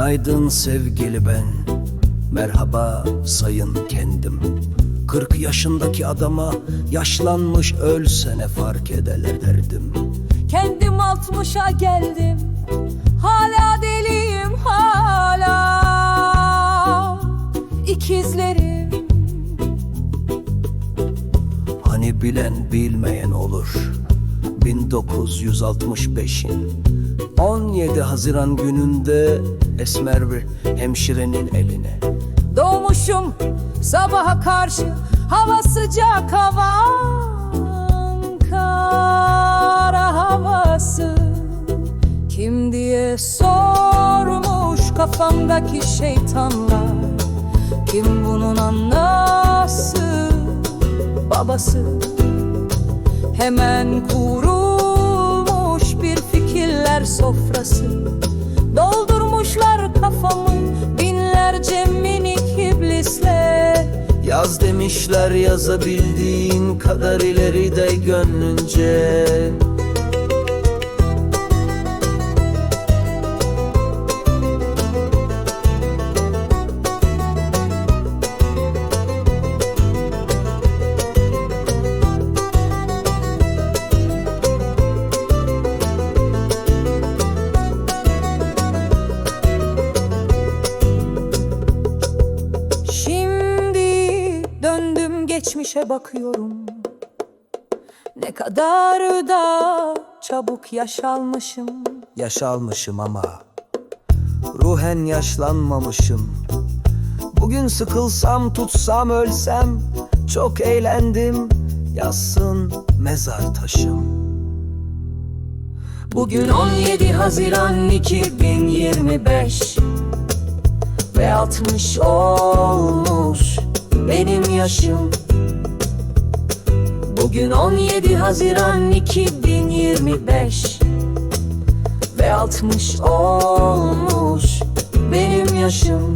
Günaydın sevgili ben. Merhaba sayın kendim. 40 yaşındaki adama yaşlanmış ölse ne fark ederler derdim. Kendim altmışa geldim. Hala deliyim hala. İkizlerim. Hani bilen bilmeyen olur 1965'in 17 Haziran gününde esmer bir hemşirenin eline. Doğmuşum sabaha karşı Hava sıcak hava Ankara havası. Kim diye sormuş kafamdaki şeytanlar? Kim bunun anası babası? Hemen kurulmuş Yaz demişler yazabildiğin kadar ileri de gönlünce geçmişe bakıyorum. Ne kadar da çabuk yaşalmışım Yaş almışım ama Ruhen yaşlanmamışım. Bugün sıkılsam tutsam ölsem Çok eğlendim. Yazsın mezar taşım. Bugün 17 Haziran 2025 Ve 60 olmuş benim yaşım Bugün 17 Haziran 2025 Ve 60 olmuş benim yaşım